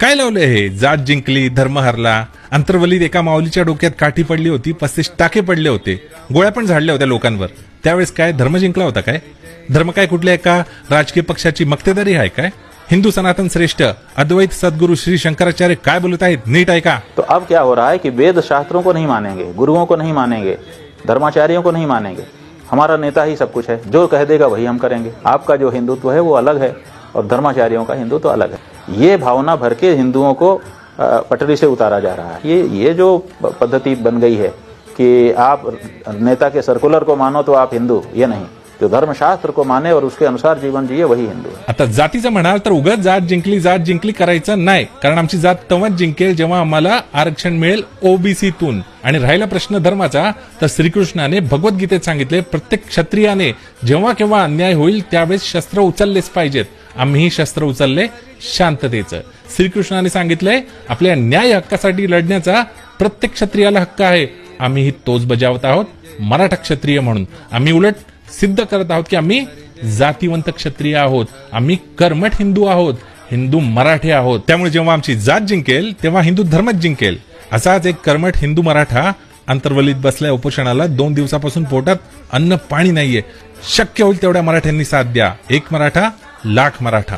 काय लावले हे? जात जिंकली धर्म हरला. अंतर्वलीत एका माऊलीच्या डोक्यात काठी पडली होती पस्तीस टाके पडले होते. गोळ्या पण झाडल्या होत्या लोकांवर. त्यावेळेस काय धर्म जिंकला होता काय? धर्म काय कुठल्या एका राजकीय पक्षाची मक्तेदारी आहे काय? हिंदू सनातन श्रेष्ठ अद्वैत सद्गुरु श्री शंकराचार्य काय बोलत आहेत? नीट ऐका तो अब क्या हो रहा है कि वेद शास्त्रों को नहीं मानेंगे गुरुओं को नहीं मानेंगे धर्माचार्यों को नहीं मानेंगे। हमारा नेता ही सब कुछ है। जो कह देगा वही हम करेंगे। आपका जो हिंदुत्व है वो अलग है और धर्माचार्यों का हिंदुत्व अलग है। ये भावना भर के हिंदुओं को पटरी से उतारा जा रहा है। ये ये जो पद्धति बन गई है कि आप नेता के सर्कुलर को मानो तो आप हिंदू ये नहीं। जो धर्मशास्त्र को माने और उसके अनुसार जीवन जिये वही हिंदू है। आता जातीचं म्हणाल तर उगाच जात जिंकली जात जिंकली करायचं नाही. कारण आमची जात तेव्हाच जिंकेल जेव्हा आम्हाला आरक्षण मिळेल ओबीसीतून. आणि राहिला प्रश्न धर्माचा तर श्रीकृष्णाने भगवद्गीतेत सांगितले प्रत्येक क्षत्रियाने जेव्हा केव्हा अन्याय होईल त्यावेळेस शस्त्र उचललेच पाहिजेत. आम्हीही शस्त्र उचलले शांततेचं. श्रीकृष्णाने सांगितलंय आपल्या न्याय हक्कासाठी लढण्याचा प्रत्येक क्षत्रियाला हक्क आहे. आम्हीही तोच बजावत आहोत मराठा क्षत्रिय म्हणून. आम्ही उलट सिद्ध करत आहोत की आम्ही जातीवंत क्षत्रिय आहोत. आम्ही कर्मठ हिंदू आहोत. हिंदू मराठे आहोत. त्यामुळे जेव्हा आमची जात जिंकेल तेव्हा हिंदू धर्मच जिंकेल. असाच एक कर्मठ हिंदू मराठा अंतर्वलीत बसल्या उपोषणाला. दोन दिवसापासून पोटात अन्न पाणी नाहीये. शक्य होईल तेवढ्या मराठ्यांनी साथ द्या. एक मराठा लाख मराठा.